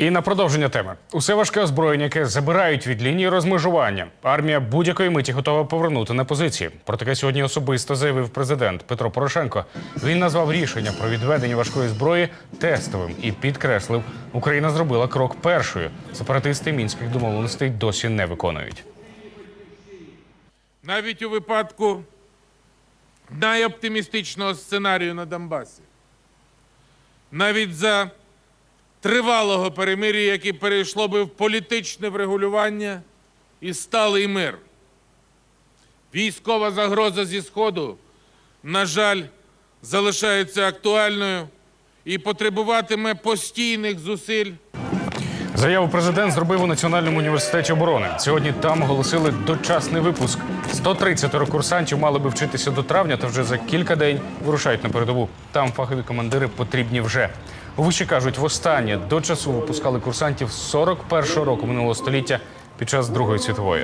І на продовження теми усе важке озброєння, яке забирають від лінії розмежування. Армія будь-якої миті готова повернути на позиції. Про таке сьогодні особисто заявив президент Петро Порошенко. Він назвав рішення про відведення важкої зброї тестовим і підкреслив, Україна зробила крок першою. Сепаратисти мінських домовленостей досі не виконують. навіть у випадку найоптимістичного сценарію на Донбасі, навіть за тривалого перемир'я, яке перейшло би в політичне врегулювання і сталий мир. Військова загроза зі Сходу, на жаль, залишається актуальною і потребуватиме постійних зусиль Заяву президент зробив у Національному університеті оборони. Сьогодні там оголосили дочасний випуск. 130 курсантів мали би вчитися до травня, та вже за кілька день вирушають на передову. Там фахові командири потрібні вже. Виші кажуть, востаннє до часу випускали курсантів з 41-го року минулого століття під час Другої світової.